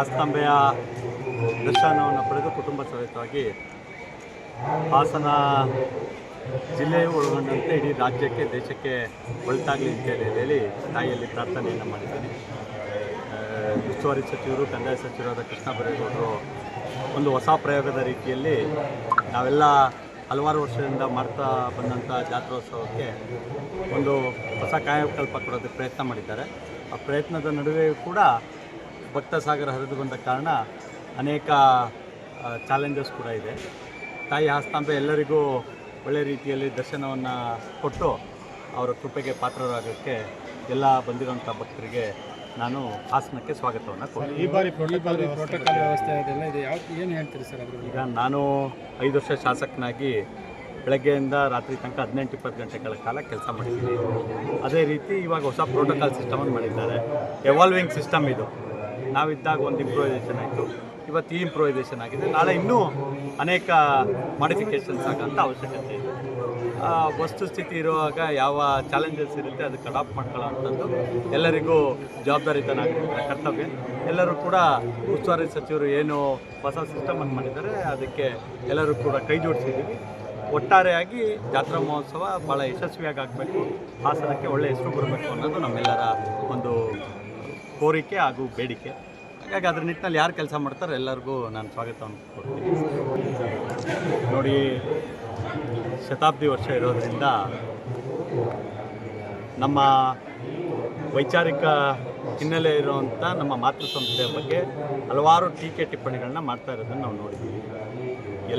ಆಸ್ತಂಬೆಯ ದರ್ಶನವನ್ನು ಪಡೆದು ಕುಟುಂಬ ಸಮೇತವಾಗಿ ಹಾಸನ ಜಿಲ್ಲೆಯು ಒಳಗೊಂಡಂತೆ ಇಡೀ ರಾಜ್ಯಕ್ಕೆ, ದೇಶಕ್ಕೆ ಒಳಿತಾಗಲಿ ಅಂತೇಳಿ ಹೇಳಿ ತಾಯಿಯಲ್ಲಿ ಪ್ರಾರ್ಥನೆಯನ್ನು ಮಾಡಿದ್ದೀನಿ. ಉಸ್ತುವಾರಿ ಸಚಿವರು, ಕಂದಾಯ ಸಚಿವರಾದ ಕೃಷ್ಣ ಬೈರೇಗೌಡರು ಒಂದು ಹೊಸ ಪ್ರಯೋಗದ ರೀತಿಯಲ್ಲಿ ನಾವೆಲ್ಲ ಹಲವಾರು ವರ್ಷದಿಂದ ಮಾಡ್ತಾ ಬಂದಂಥ ಜಾತ್ರೋತ್ಸವಕ್ಕೆ ಒಂದು ಹೊಸ ಕಾಯಕಲ್ಪ ಕೊಡೋದಕ್ಕೆ ಪ್ರಯತ್ನ ಮಾಡಿದ್ದಾರೆ. ಆ ಪ್ರಯತ್ನದ ನಡುವೆಯೂ ಕೂಡ ಭಕ್ತ ಸಾಗರ ಹರಿದು ಬಂದ ಕಾರಣ ಅನೇಕ ಚಾಲೆಂಜಸ್ ಕೂಡ ಇದೆ. ತಾಯಿ ಹಾಸ್ತಾಂಬೆ ಎಲ್ಲರಿಗೂ ಒಳ್ಳೆ ರೀತಿಯಲ್ಲಿ ದರ್ಶನವನ್ನು ಕೊಟ್ಟು ಅವರ ಕೃಪೆಗೆ ಪಾತ್ರರಾಗೋಕ್ಕೆ ಎಲ್ಲ ಬಂದಿರೋಂಥ ಭಕ್ತರಿಗೆ ನಾನು ಹಾಸನಕ್ಕೆ ಸ್ವಾಗತವನ್ನು ಕೊಡ್ತೀನಿ ಈ ಬಾರಿ ಪ್ರೋಟೋಕಾಲ್ ವ್ಯವಸ್ಥೆ ಅದೆಲ್ಲ ಇದೆ. ಯಾವ ಏನು ಹೇಳ್ತೀರಿ ಸರ್ ಈಗ ನಾನು ಐದು ವರ್ಷ ಶಾಸಕನಾಗಿ ಬೆಳಗ್ಗೆಯಿಂದ ರಾತ್ರಿ ತನಕ ಹದಿನೆಂಟು ಇಪ್ಪತ್ತು ಗಂಟೆಗಳ ಕಾಲ ಕೆಲಸ ಮಾಡಿದ್ದೀನಿ ಅದೇ ರೀತಿ ಇವಾಗ ಹೊಸ ಪ್ರೋಟೋಕಾಲ್ ಸಿಸ್ಟಮನ್ನು ಮಾಡಿದ್ದಾರೆ. ಎವಾಲ್ವಿಂಗ್ ಸಿಸ್ಟಮ್ ಇದು. ನಾವಿದ್ದಾಗ ಒಂದು ಇಂಪ್ರೂವೈಸೇಷನ್ ಆಯಿತು. ಇವತ್ತು ಈ ಇಂಪ್ರೂವೈಸೇಷನ್ ಆಗಿದೆ. ನಾಳೆ ಇನ್ನೂ ಅನೇಕ ಮಾಡಿಫಿಕೇಷನ್ಸ್ ಆಗೋಂಥ ಅವಶ್ಯಕತೆ ಇದೆ. ವಸ್ತುಸ್ಥಿತಿ ಇರುವಾಗ ಯಾವ ಚಾಲೆಂಜಸ್ ಇರುತ್ತೆ ಅದಕ್ಕೆ ಅಡಾಪ್ಟ್ ಮಾಡ್ಕೊಳ್ಳೋವಂಥದ್ದು ಎಲ್ಲರಿಗೂ ಜವಾಬ್ದಾರಿತನ ಕರ್ತವ್ಯ. ಎಲ್ಲರೂ ಕೂಡ ಉಸ್ತುವಾರಿ ಸಚಿವರು ಏನು ಹೊಸ ಸಿಸ್ಟಮನ್ನು ಮಾಡಿದ್ದಾರೆ, ಅದಕ್ಕೆ ಎಲ್ಲರೂ ಕೂಡ ಕೈ ಜೋಡಿಸಿದ್ದೀವಿ. ಒಟ್ಟಾರೆಯಾಗಿ ಜಾತ್ರಾ ಮಹೋತ್ಸವ ಭಾಳ ಯಶಸ್ವಿಯಾಗಿ ಆಗಬೇಕು. ಹಾಸನಕ್ಕೆ ಒಳ್ಳೆಯ ಹೆಸರು ಬರಬೇಕು ಅನ್ನೋದು ನಮ್ಮೆಲ್ಲರ ಒಂದು ಕೋರಿಕೆ ಹಾಗೂ ಬೇಡಿಕೆ. ಹಾಗಾಗಿ ಅದ್ರ ನಿಟ್ಟಿನಲ್ಲಿ ಯಾರು ಕೆಲಸ ಮಾಡ್ತಾರೆ ಎಲ್ಲರಿಗೂ ನಾನು ಸ್ವಾಗತವನ್ನು ಕೊಡ್ತೀನಿ. ನೋಡಿ, ಶತಾಬ್ದಿ ವರ್ಷ ಇರೋದರಿಂದ ನಮ್ಮ ವೈಚಾರಿಕ ಹಿನ್ನೆಲೆ ಇರುವಂಥ ನಮ್ಮ ಮಾತೃ ಸಂಸ್ಥೆಯ ಬಗ್ಗೆ ಹಲವಾರು ಟೀಕೆ ಟಿಪ್ಪಣಿಗಳನ್ನ ಮಾಡ್ತಾ ಇರೋದನ್ನು ನಾವು ನೋಡಿದ್ದೀವಿ.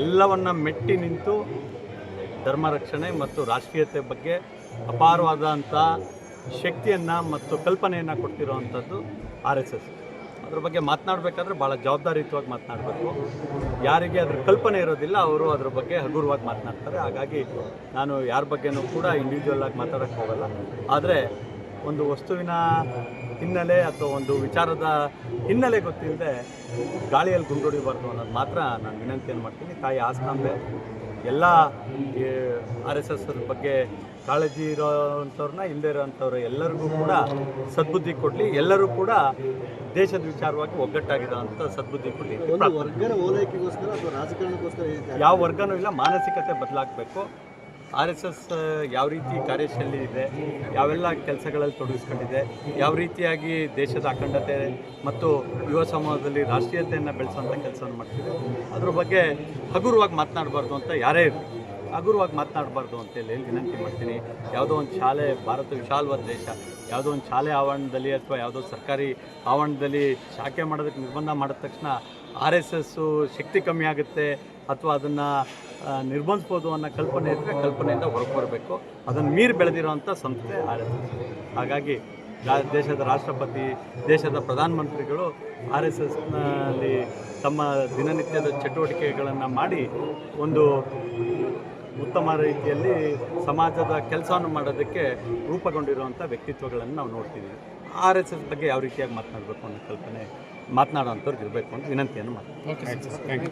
ಎಲ್ಲವನ್ನ ಮೆಟ್ಟಿ ನಿಂತು ಧರ್ಮ ರಕ್ಷಣೆ ಮತ್ತು ರಾಷ್ಟ್ರೀಯತೆ ಬಗ್ಗೆ ಅಪಾರವಾದಂಥ ಶಕ್ತಿಯನ್ನು ಮತ್ತು ಕಲ್ಪನೆಯನ್ನು ಕೊಡ್ತಿರೋವಂಥದ್ದು ಆರ್ ಎಸ್ ಎಸ್. ಅದ್ರ ಬಗ್ಗೆ ಮಾತನಾಡಬೇಕಾದ್ರೆ ಭಾಳ ಜವಾಬ್ದಾರಿಯುತವಾಗಿ ಮಾತನಾಡಬೇಕು. ಯಾರಿಗೆ ಅದ್ರ ಕಲ್ಪನೆ ಇರೋದಿಲ್ಲ, ಅವರು ಅದ್ರ ಬಗ್ಗೆ ಹಗುರವಾಗಿ ಮಾತನಾಡ್ತಾರೆ. ಹಾಗಾಗಿ ನಾನು ಯಾರ ಬಗ್ಗೆನೂ ಕೂಡ ಇಂಡಿವಿಜುವಲ್ ಆಗಿ ಮಾತಾಡೋಕ್ಕೆ ಹೋಗಲ್ಲ. ಆದರೆ ಒಂದು ವಸ್ತುವಿನ ಹಿನ್ನೆಲೆ ಅಥವಾ ಒಂದು ವಿಚಾರದ ಹಿನ್ನೆಲೆ ಗೊತ್ತಿಲ್ಲದೆ ಗಾಳಿಯಲ್ಲಿ ಗುಂಡೊಡಿಬಾರ್ದು ಅನ್ನೋದು ಮಾತ್ರ ನಾನು ವಿನಂತಿಯನ್ನು ಮಾಡ್ತೀನಿ. ತಾಯಿ ಆಸ್ತಾಂಬೆ ಎಲ್ಲ ಆರ್ ಎಸ್ ಬಗ್ಗೆ ಕಾಳಜಿ ಇರೋವಂಥವ್ರನ್ನ ಹಿಂದೆ ಇರೋವಂಥವ್ರು ಎಲ್ಲರಿಗೂ ಕೂಡ ಸದ್ಬುದ್ಧಿ ಕೊಡಲಿ. ಎಲ್ಲರೂ ಕೂಡ ದೇಶದ ವಿಚಾರವಾಗಿ ಒಗ್ಗಟ್ಟಾಗಿರೋವಂಥ ಸದ್ಬುದ್ಧಿ ಕೊಡಲಿ ವರ್ಗದ ಓಲೈಕೆಗೋಸ್ಕರ ಅಥವಾ ರಾಜಕಾರಣಕ್ಕೋಸ್ಕರ ಯಾವ ವರ್ಗನೂ ಇಲ್ಲ ಮಾನಸಿಕತೆ ಬದಲಾಗಬೇಕು. ಆರ್ ಎಸ್ ಎಸ್ ಯಾವ ರೀತಿ ಕಾರ್ಯಶೈಲಿ ಇದೆ ಯಾವೆಲ್ಲ ಕೆಲಸಗಳಲ್ಲಿ ತೊಡಗಿಸ್ಕೊಂಡಿದೆ ಯಾವ ರೀತಿಯಾಗಿ ದೇಶದ ಅಖಂಡತೆ ಮತ್ತು ಯುವ ಸಮೂಹದಲ್ಲಿ ರಾಷ್ಟ್ರೀಯತೆಯನ್ನು ಬೆಳೆಸುವಂಥ ಕೆಲಸವನ್ನು ಮಾಡ್ತಿದೆ. ಅದ್ರ ಬಗ್ಗೆ ಹಗುರವಾಗಿ ಮಾತನಾಡಬಾರ್ದು ಅಂತ ಯಾರೇ ಇರಲಿ. ಹಗುರವಾಗಿ ಮಾತನಾಡಬಾರ್ದು ಅಂತೇಳಿ ವಿನಂತಿ ಮಾಡ್ತೀನಿ. ಯಾವುದೋ ಒಂದು ಶಾಲೆ, ಭಾರತ ವಿಶಾಲವಾದ ದೇಶ, ಯಾವುದೋ ಒಂದು ಶಾಲೆ ಆವರಣದಲ್ಲಿ ಅಥವಾ ಯಾವುದೋ ಸರ್ಕಾರಿ ಆವರಣದಲ್ಲಿ ಶಾಖೆ ಮಾಡೋದಕ್ಕೆ ನಿರ್ಬಂಧ ಮಾಡಿದ ತಕ್ಷಣ ಆರ್ ಎಸ್ ಎಸ್ಸು ಶಕ್ತಿ ಕಮ್ಮಿ ಆಗುತ್ತೆ ಅಥವಾ ಅದನ್ನು ನಿರ್ಬಂಧಿಸ್ಬೋದು ಅನ್ನೋ ಕಲ್ಪನೆ ಇದ್ದರೆ ಕಲ್ಪನೆಯಿಂದ ಹೊರಗೆ ಬರಬೇಕು. ಅದನ್ನು ಮೀರಿ ಬೆಳೆದಿರೋವಂಥ ಸಂಸ್ಥೆ ಆರ್ ಎಸ್ ಎಸ್. ಹಾಗಾಗಿ ದೇಶದ ರಾಷ್ಟ್ರಪತಿ, ದೇಶದ ಪ್ರಧಾನಮಂತ್ರಿಗಳು ಆರ್ ಎಸ್ ಎಸ್ನಲ್ಲಿ ತಮ್ಮ ದಿನನಿತ್ಯದ ಚಟುವಟಿಕೆಗಳನ್ನು ಮಾಡಿ ಒಂದು ಉತ್ತಮ ರೀತಿಯಲ್ಲಿ ಸಮಾಜದ ಕೆಲಸವನ್ನು ಮಾಡೋದಕ್ಕೆ ರೂಪುಗೊಂಡಿರುವಂಥ ವ್ಯಕ್ತಿತ್ವಗಳನ್ನು ನಾವು ನೋಡ್ತೀವಿ ಆರ್ ಎಸ್ ಎಸ್ ಬಗ್ಗೆ ಯಾವ ರೀತಿಯಾಗಿ ಮಾತನಾಡಬೇಕು ಅನ್ನೋ ಕಲ್ಪನೆ ಮಾತನಾಡೋವಂಥವ್ರಿಗೆ ಇರಬೇಕು ಅಂತ ವಿನಂತಿಯನ್ನು ಮಾಡ್ತೀನಿ.